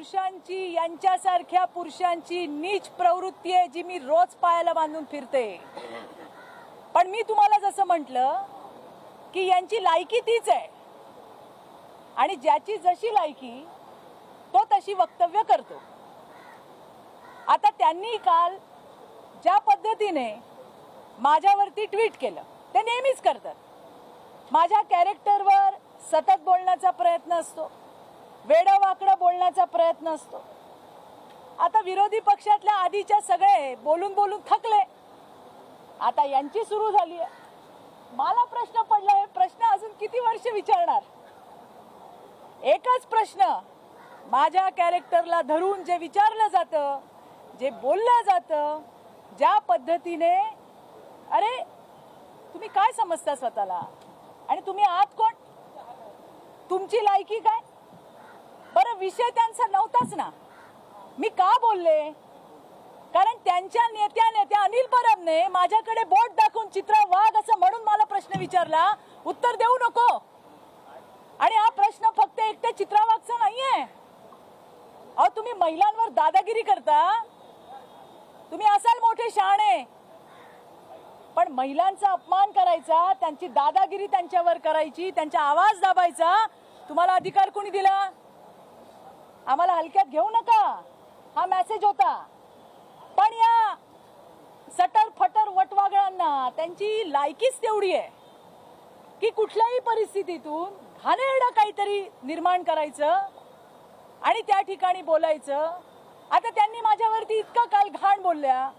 पुरुषांची यांच्यासारख्या पुरुषांची नीच प्रवृत्ती आहे जी मी रोज पायाला बांधून फिरते. पण मी तुम्हाला जसं म्हटलं की यांची लायकी तीच आहे. आणि ज्याची जशी लायकी तो तशी वक्तव्य करतो. आता त्यांनी काल ज्या पद्धतीने माझ्यावरती ट्विट केलं ते नेहमीच करतात. माझ्या कॅरेक्टरवर सतत बोलण्याचा प्रयत्न असतो. वेडवाकडं बोलण्याचा प्रयत्न असतो. आता विरोधी पक्षातल्या आधीच्या सगळे बोलून बोलून थकले. आता यांची सुरू झाली आहे मला प्रश्न पडला हे प्रश्न अजून किती वर्ष विचारणार? एकच प्रश्न माझ्या कॅरेक्टरला धरून जे विचारलं जातं जे बोललं जातं ज्या पद्धतीने अरे तुम्ही काय समजता स्वतःला? आणि तुम्ही आत कोण? तुमची लायकी काय? बरं विषय त्यांचा नव्हताच ना. मी का बोलले? कारण त्यांच्या नेत्या नेत्या अनिल परबने माझ्याकडे बोट दाखवून चित्र वाघ असं म्हणून मला प्रश्न विचारला. उत्तर देऊ नको. आणि हा प्रश्न फक्त एकट्या चित्रावाघचा नाहीये. अहो तुम्ही महिलांवर दादागिरी करता? तुम्ही असाल मोठे शहाणे. पण महिलांचा अपमान करायचा त्यांची दादागिरी त्यांच्यावर करायची त्यांचा आवाज दाबायचा. तुम्हाला अधिकार कोणी दिला? आम्हाला हलक्यात घेऊ नका. हा मेसेज होता. पण या सटर फटर वटवागळांना त्यांची लायकीच तेवढी आहे. की कुठल्याही परिस्थितीतून घाणेरडं काहीतरी निर्माण करायचं आणि त्या ठिकाणी बोलायचं. आता त्यांनी माझ्यावरती इतकं काल घाण बोलल्या.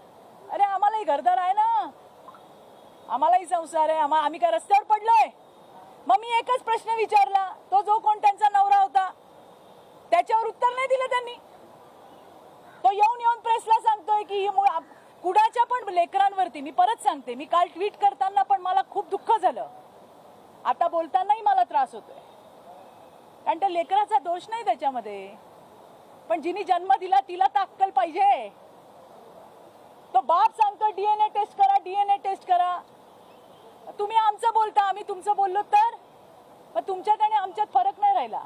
अरे आम्हालाही घरदार आहे ना. आम्हालाही संसार आहे. आम्हा आम्ही काय रस्त्यावर पडलोय? मग मी एकच प्रश्न विचारला. तो जो कोण त्यांचा नवरा होता त्याच्यावर उत्तर नाही दिलं त्यांनी तो येऊन येऊन प्रेसला सांगतोय की ही मु- कुडाच्या कुणाच्या पण लेकरांवरती मी परत सांगते मी काल ट्विट करताना पण मला खूप दुःख झालं. आता बोलतानाही मला त्रास होतोय. कारण त्या लेकराचा दोष नाही त्याच्यामध्ये. पण जिने जन्म दिला तिला ताक्कल पाहिजे. तो बाप सांगतो डीएनए टेस्ट करा डीएनए टेस्ट करा. तुम्ही आमचं बोलता आम्ही तुमचं बोललो तर? मग तुमच्यात आणि आमच्यात फरक नाही राहिला.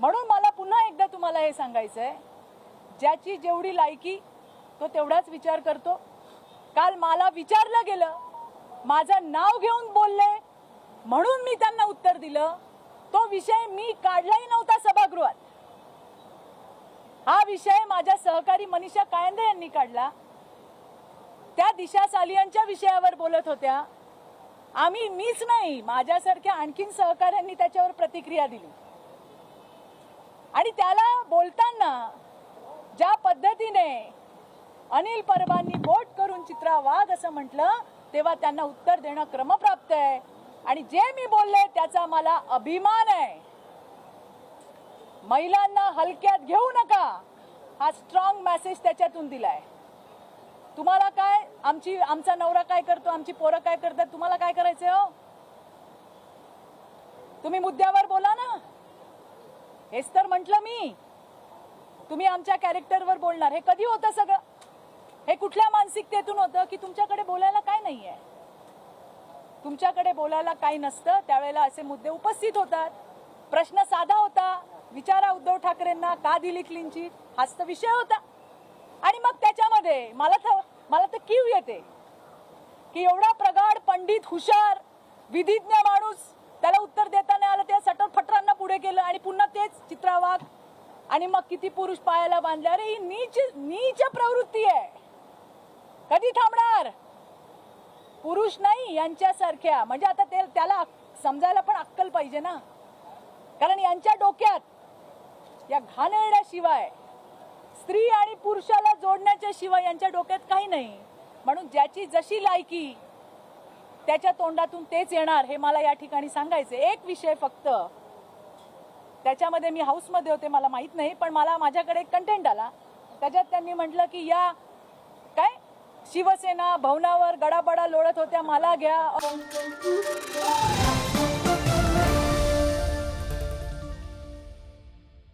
म्हणून मला पुन्हा एकदा तुम्हाला हे सांगायचं आहे ज्याची जेवढी लायकी तो तेवढाच विचार करतो. काल मला विचारलं गेलं माझं नाव घेऊन बोलले म्हणून मी त्यांना उत्तर दिलं. तो विषय मी काढलाही नव्हता सभागृहात. हा विषय माझ्या सहकारी मनीषा कायंदे यांनी काढला. त्या दिशा सालियांच्या विषयावर बोलत होत्या. आम्ही मीच नाही माझ्यासारख्या आणखीन सहकाऱ्यांनी त्याच्यावर प्रतिक्रिया दिली. आणि त्याला बोलताना ज्या पद्धतीने अनिल परबांनी बोट करून चित्रा वाघ असं म्हटलं तेव्हा त्यांना उत्तर देणं क्रमप्राप्त आहे. आणि जे मी बोलले त्याचा मला अभिमान आहे. महिलांना हलक्यात घेऊ नका. हा स्ट्रॉंग मेसेज त्याच्यातून दिलाय. तुम्हाला काय आमची आमचा नवरा काय करतो आमची पोरं काय करतात तुम्हाला काय करायचं हो? तुम्ही मुद्द्यावर बोला ना. हेच तर म्हटलं मी. तुम्ही आमच्या कॅरेक्टरवर बोलणार. हे कधी होतं सगळं? कुठल्या मानसिकतेतून होतं की तुमच्याकडे बोलायला काय नाही आहे तुमच्याकडे बोलायला काही नसतं. त्यावेळेला असे मुद्दे उपस्थित होतात. प्रश्न साधा होता. विचारा उद्धव ठाकरेंना का दिली क्लीन चिट हाच तर विषय होता. आणि मग त्याच्यामध्ये मला तर मला तर कीव येते की एवढा प्रगाढ पंडित हुशार विधिज्ञ माणूस त्याला उत्तर देता नाही आलं त्या सटर फटरांना पुढे केलं आणि पुन्हा तेच चित्रावाग आणि मग किती पुरुष पायाला बांधले. अरे ही नीच नीच प्रवृत्ती आहे. कधी थांबणार? पुरुष नाही यांच्यासारख्या. म्हणजे आता ते त्याला समजायला पण अक्कल पाहिजे ना. कारण यांच्या डोक्यात या घाणेरड्याशिवाय स्त्री आणि पुरुषाला जोडण्याच्या शिवाय यांच्या डोक्यात काही नाही. म्हणून ज्याची जशी लायकी त्याच्या तोंडातून तेच येणार हे मला या ठिकाणी सांगायचे एक विषय फक्त. त्याच्यामध्ये मी हाऊसमध्ये होते मला माहीत नाही पण मला माझ्याकडे एक कंटेंट आला. त्याच्यात त्यांनी म्हटलं की या शिवसेना भवनावर गडाबडा लोळत होत्या. मला घ्या.